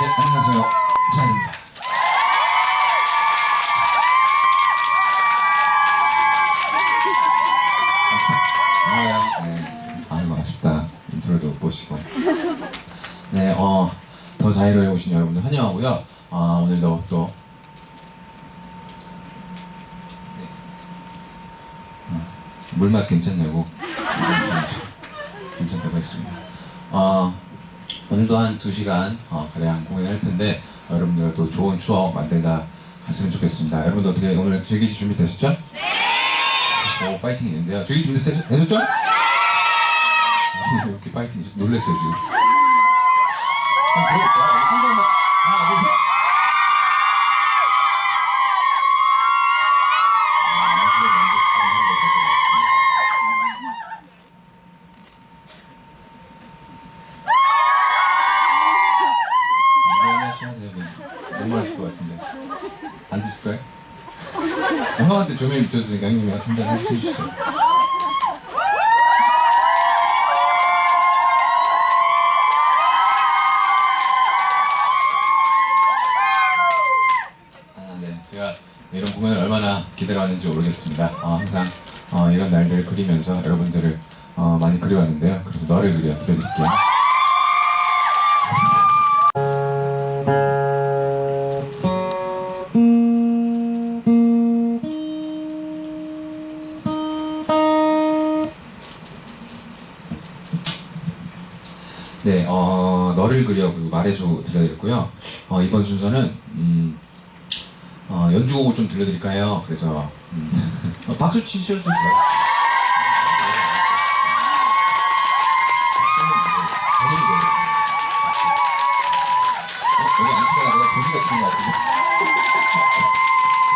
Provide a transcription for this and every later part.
네, 안녕하세요. 자입니다. 아, 네. 못 보시고. 네, 어, 더 자유로에 오신 여러분들 환영하고요. 아, 오늘도 또. 네. 어, 물맛 괜찮냐고. 괜찮다고 했습니다. 어, 오늘도 한 2시간 어, 가량 공연할 텐데 어, 여러분들과 또 좋은 추억 만들다 갔으면 좋겠습니다. 여러분도 어떻게 오늘 즐기실 준비 되셨죠? 네! 오, 파이팅 있는데요. 즐기 준비 되셨, 되셨죠? 네! 이렇게 파이팅 놀랬어요, 지금. 하나, 둘, 셋. 아, 안 드실 거예요? 형한테 조명이 비춰주니까 형님이 한잔 해주시죠. 아, 네. 제가 이런 공연을 얼마나 기다려왔는지 모르겠습니다. 어, 항상 어, 이런 날들을 그리면서 여러분들을 어, 많이 그리웠는데요. 그래서 너를 그려 들려드릴게요. 네, 어, 너를 그려 그리고 말해줘 들려드렸고요. 어, 이번 순서는 음, 어, 연주곡을 좀 들려드릴까요? 그래서 음, 어, 박수 치셔도 돼요. 어, 여기 안 치다가 내가 도기가 치는 것 같은데.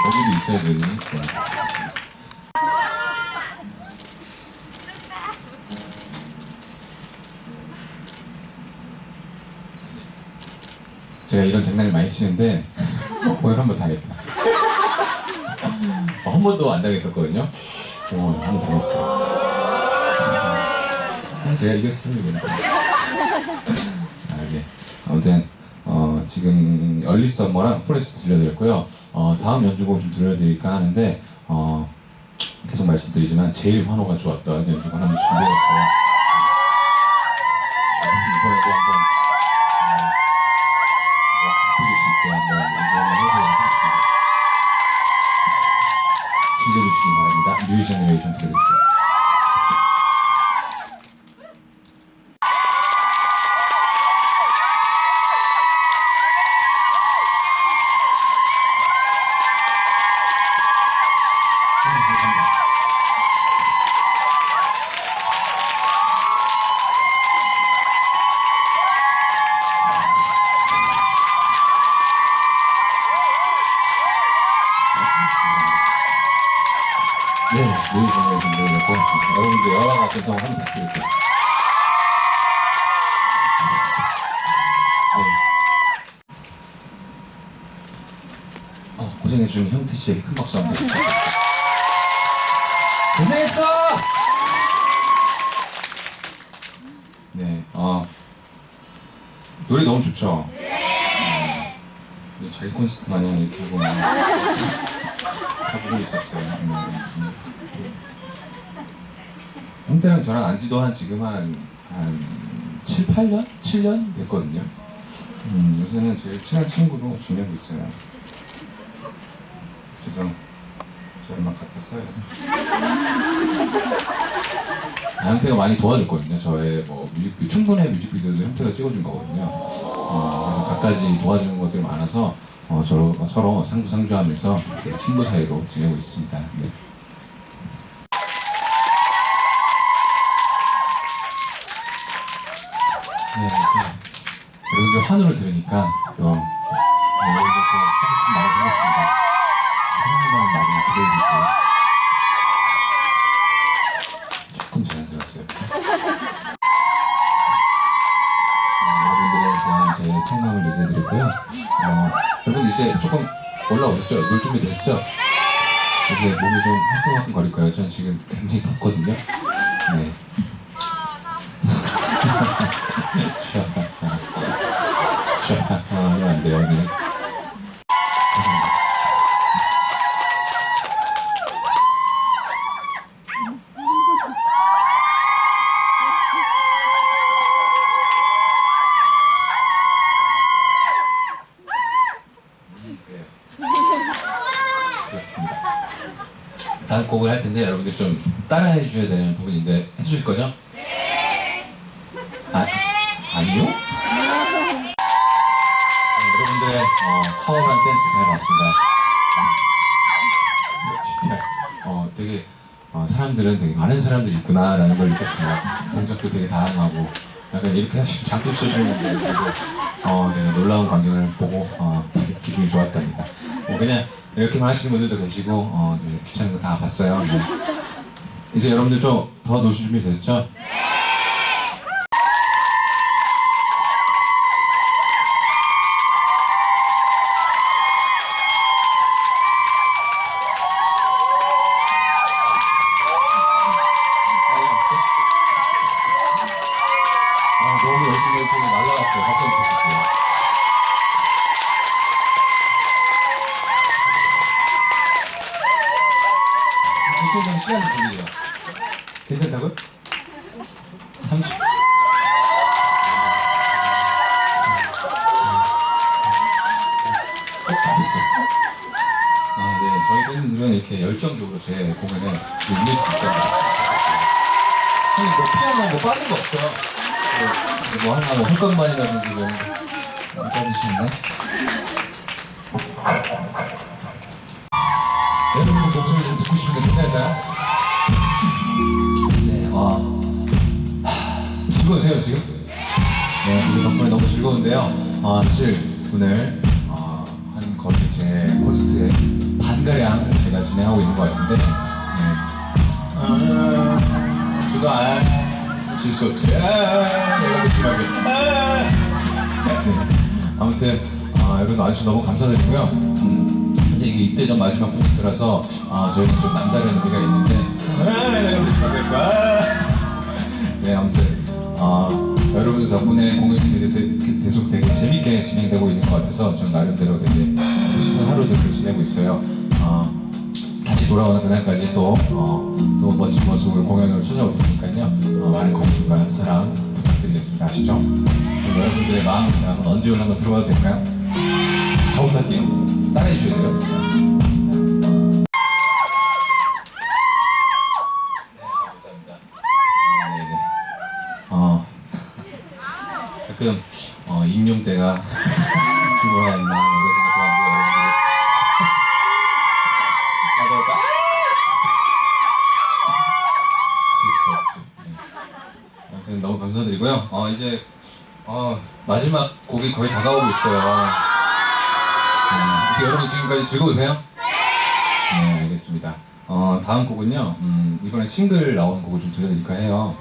여기도 있어야 되는. 네. 이런 장난을 많이 치는데 오늘 한번 당했다. 어, 한 번도 안 당했었거든요. 오늘 한번 당했어요. 음, 제가 이번에. 아, 네. 아무튼 어, 지금 얼리 썸머랑 프레스 들려드렸고요. 어, 다음 연주곡 좀 들려드릴까 하는데 어, 계속 말씀드리지만 제일 환호가 좋았던 연주곡 하나 준비해봤어요. 뉴 제너레이션 들려드릴게요. 들려드렸고 여러분들 영화 같은 성 한번 부탁드릴게요. 네. 어, 고생해준 형태 씨에게 큰 박수 한번. 고생했어! 네, 어, 노래 너무 좋죠? 네. 자기 콘서트 마냥 이렇게 하고 하고 있었어요. 음, 음. 형태랑 저랑 안 지도 한 지금 한, 한 7, 8년? 7년 됐거든요. 음, 요새는 제일 친한 친구로 지내고 있어요. 그래서 갖다 써요. 아, 형태가 많이 도와줬거든요. 저의 뭐 뮤직비디오, 충분의 뮤직비디오도 형태가 찍어준 거거든요. 어, 그래서 갖가지 도와주는 것들이 많아서 어, 서로, 서로 상부상조하면서 이렇게 친구 사이로 지내고 있습니다. 네. 네, 네. 여러분들 환호를 들으니까 또 네, 여러분들 또 하고 싶은 말을 생겼습니다. 사랑한다는 말이나 들려드릴게요. 조금 자연스러웠어요. 네, 여러분들에 대한 제 생각을 얘기해드렸고요. 어, 여러분 이제 조금 올라오셨죠? 놀 준비 되셨죠? 이제 몸이 좀 화끈화끈 거릴까요? 전 지금 굉장히 덥거든요. 네. 자, 자, 어, 있는데요. 네. 그렇습니다. 다음 곡을 할 텐데 여러분들 좀 따라해 주셔야 되는 부분인데 해주실 거죠? 네. 아, 아니요? 네, 여러분들의 어, 파워한 댄스 잘 봤습니다. 음, 진짜 어, 되게 어, 사람들은 되게 많은 사람들이 있구나라는 걸 느꼈습니다. 동작도 되게 다양하고 약간 이렇게 하시면 장금 쏘시는 분들 어, 되게 놀라운 광경을 보고 어, 되게 기분이 좋았답니다. 뭐 그냥 이렇게만 하시는 분들도 계시고 어, 네, 귀찮은 거 다 봤어요. 네. 이제 여러분들 좀 더 노실 준비 되셨죠? 아, 네. 저희 팬들은 이렇게 열정적으로 제 공연에 임해주고 있답니다. 형님, 뭐 피아노 뭐 빠진 거 없죠? 뭐, 뭐 하나 뭐 흑광만이라든지 뭐 짜주시는데 여러분 목소리 좀 듣고 싶은데 괜찮을까요? 네, 아 하, 즐거우세요 지금? 네, 지금 덕분에 너무 즐거운데요. 아, 사실 오늘 반가량 제가 진행하고 있는 것 같은데 네. 아, 저도 알, 질수 없지. 아, 내가 심하게. 아. 네. 아무튼 아, 여러분 와주셔서 너무 감사드리고요. 음, 사실 이게 이때 전 마지막 콘서트라서 아, 저희는 좀 남다른 의미가 있는데 아, 내가 심하게. 아. 네, 아무튼 아, 여러분들 덕분에 공연이 되게 제- 계속 되게 재밌게 진행되고 있는 것 같아서 전 나름대로 되게 멋있는 하루들을 지내고 있어요. 아, 다시 돌아오는 그날까지 또, 어, 또 멋진 모습으로 공연을 찾아올 테니까요. 어, 많은 관심과 사랑 부탁드리겠습니다. 아시죠? 그럼 여러분들의 마음 언제 올라 한번 들어봐도 될까요? 저부터 할게요. 따라해 주셔야 돼요. 자. 네, 감사합니다. 아, 네네. 어, 가끔 어, 임용대가 죽어야 했나 감사드리고요. 어, 이제 어, 마지막 곡이 거의 다가오고 있어요. 네, 어떻게 여러분 지금까지 즐거우세요? 네, 알겠습니다. 어, 다음 곡은요, 음, 이번에 싱글 나온 곡을 좀 들려드릴까 해요.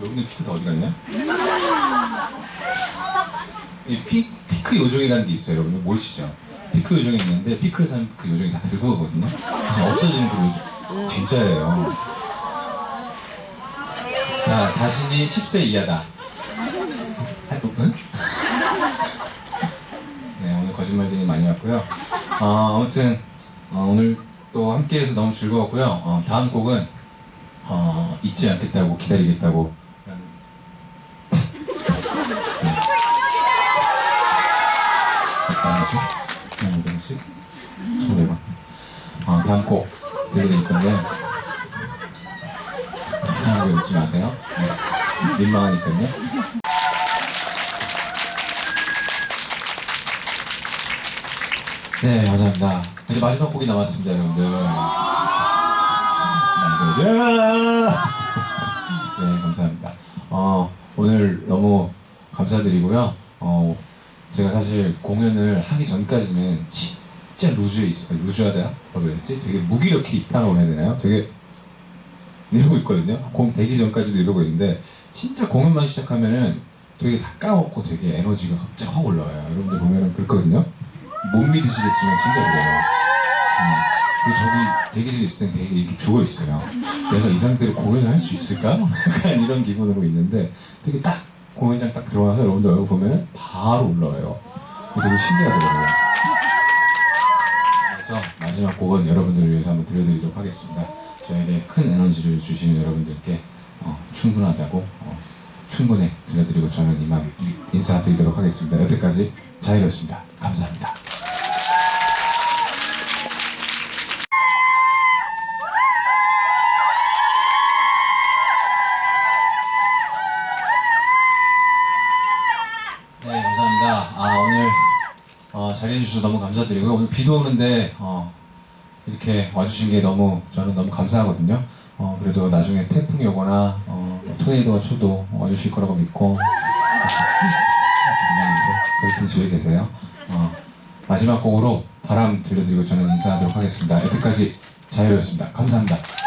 여기는 피크 다 어디 갔냐? 이 피, 피크 요정이라는 게 있어요, 여러분. 모르시죠? 피크 요정이 있는데, 사면 그 요정이 다 들고 가거든요. 사실 없어지는 그 요정. 진짜예요. 자, 자신이 10세 이하다. 네, 오늘 거짓말쟁이 많이 왔고요. 어, 아무튼 어, 오늘 또 함께해서 너무 즐거웠고요. 어, 다음 곡은 어, 잊지 않겠다고 기다리겠다고. 얼마죠? 200원씩? 1,500원. 어, 다음 곡 들려드릴 건데 이상한 거 웃지 마세요. 네. 민망하니까요. 네, 감사합니다. 이제 마지막 곡이 남았습니다, 여러분들. 네, 감사합니다. 어, 오늘 너무 감사드리고요. 어, 제가 사실 공연을 하기 전까지는 진짜 루즈에 있어요. 루즈하다? 뭐라 그랬지? 되게 무기력해 있다고 해야 되나요? 되게 이러고 있거든요. 공 되기 전까지도 이러고 있는데 진짜 공연만 시작하면은 되게 다 까먹고 되게 에너지가 갑자기 확 올라와요. 여러분들 보면은 그렇거든요. 못 믿으시겠지만 진짜 그래요. 음, 그리고 저기 대기실에 있을 땐 되게 이렇게 죽어 있어요. 내가 이 상태로 공연을 할 수 있을까? 약간 이런 기분으로 있는데 되게 딱 공연장 딱 들어와서 여러분들 얼굴 보면은 바로 올라와요. 되게 신기하더라고요. 그래서 마지막 곡은 여러분들을 위해서 한번 들려드리도록 하겠습니다. 저에게 큰 에너지를 주시는 여러분들께 어, 충분하다고 어, 충분히 들려드리고 저는 이만 인사드리도록 하겠습니다. 여태까지 자이로였습니다. 감사합니다. 네, 감사합니다. 아, 오늘 어, 자리해 주셔서 너무 감사드리고요. 오늘 비도 오는데 어, 이렇게 와주신 게 너무 저는 너무 감사하거든요. 어, 그래도 나중에 태풍이 오거나 어, 토네이도가 쳐도 와주실 거라고 믿고 그렇게 집에 계세요. 어, 마지막 곡으로 바람 들려드리고 저는 인사하도록 하겠습니다. 여태까지 자유로였습니다. 감사합니다.